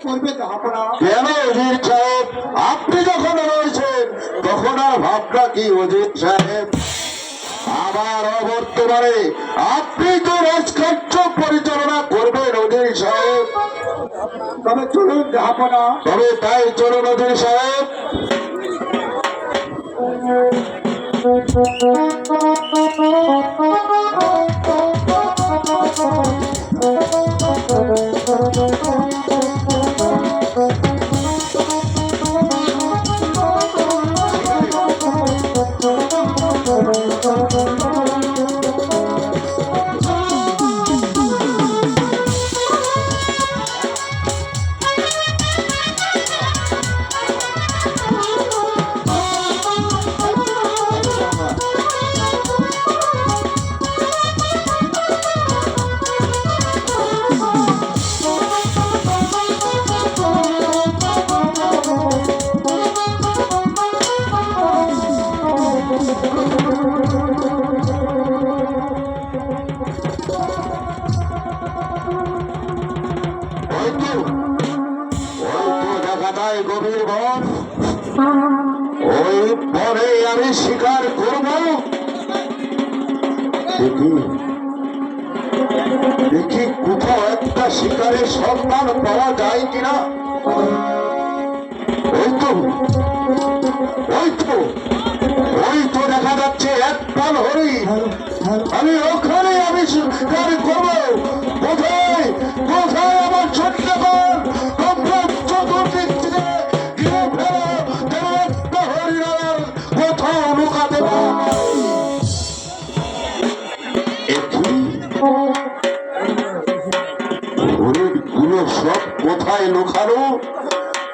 কেন অজিত সাহেব? আপনি যখন রয়েছেন তখন আর ভাবনা কি অজিত সাহেব? আবার অবর্তমানে আপনি তো রাজকার্য পরিচালনা করবেন অজিত সাহেব। তবে চলুন জাহাপনা তবে তাই চলুন অজিত সাহেব। ওই পরে আমি স্বীকার করব। দেখি। কোথাও একটা শিকারের সন্ধান পাওয়া যায় কিনা। ওই তো ওই তো ওই তো দেখা যাচ্ছে এক পাল হরিণ আমি ওখানে আমি শিকার করব। কোথায় কোথায় লুকানো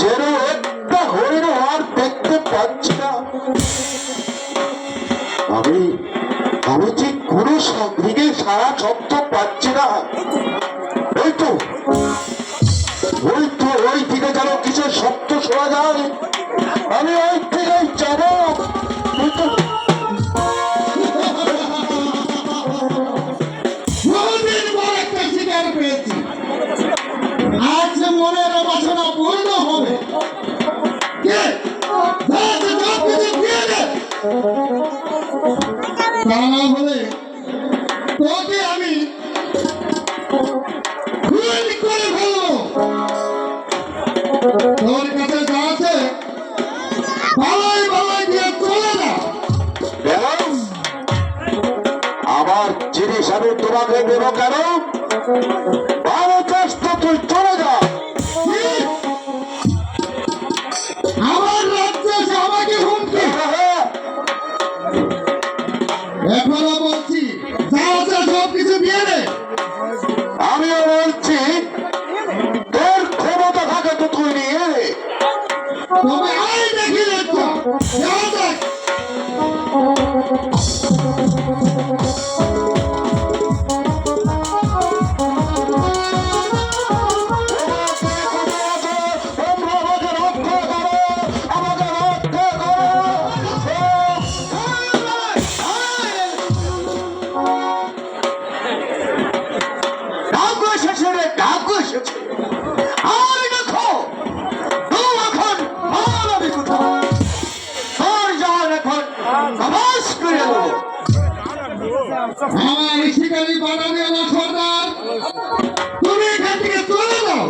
যেন একটা হরিণ আর দেখতে পাচ্ছি না। আমি আমি যে কোনো দিকে সারা শব্দ পাচ্ছি না। ওই তো ওই তো ওই দিকে যেন কিসের শব্দ শোনা যায়। আমি ওই আমি খুন করে ফেলব। তোর কাছে যা আছে বালাই বালাই দিয়ে চলে যা। আমার জিনিস আমি তোমাকে দেব কেন? ভালো চাষ তো তুই চলে যা। আমার রাজ্যে আমাকে হুমকি। হ্যাঁ, এখনও বলছি যা আছে সব কিছু আমার শিকারি আমার সর্দার। তুমি এখান থেকে চলে যাও।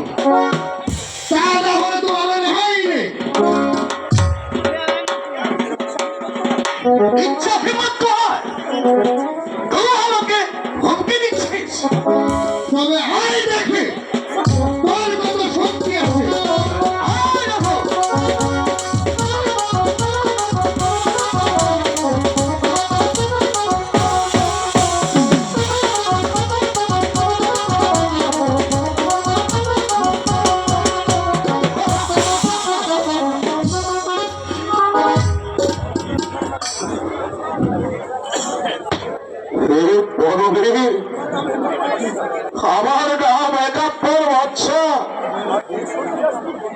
খাবার আমার নাম একাত্তর বাচ্চা।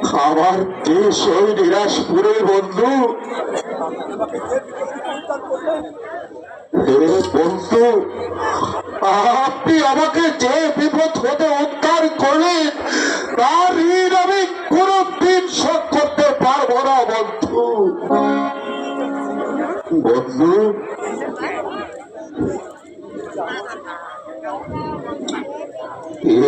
খাবার কে সেই নিরাশপুরের বন্ধু। বন্ধু, আপনি আমাকে যে বিপদ হতে উদ্ধার করলেন, তার ঋণ আমি কোনদিন শোধ করতে পারব না, বন্ধু। বন্ধু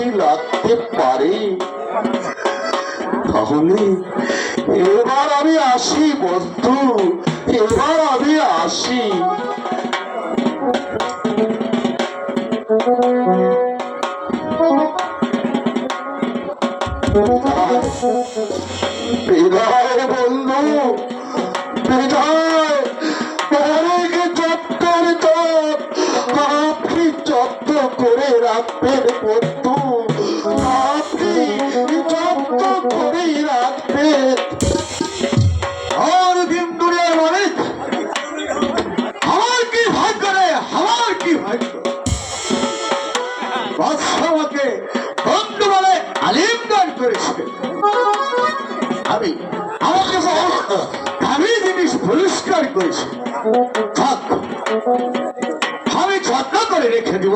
কাজে লাগতে পারে। তাহলে এবার আমি আসি বন্ধু এবার আমি আসি। বিদায় করেছে। থাক আমি যত্ন করে রেখে দিব।